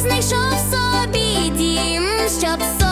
знайшов собі дім, щоб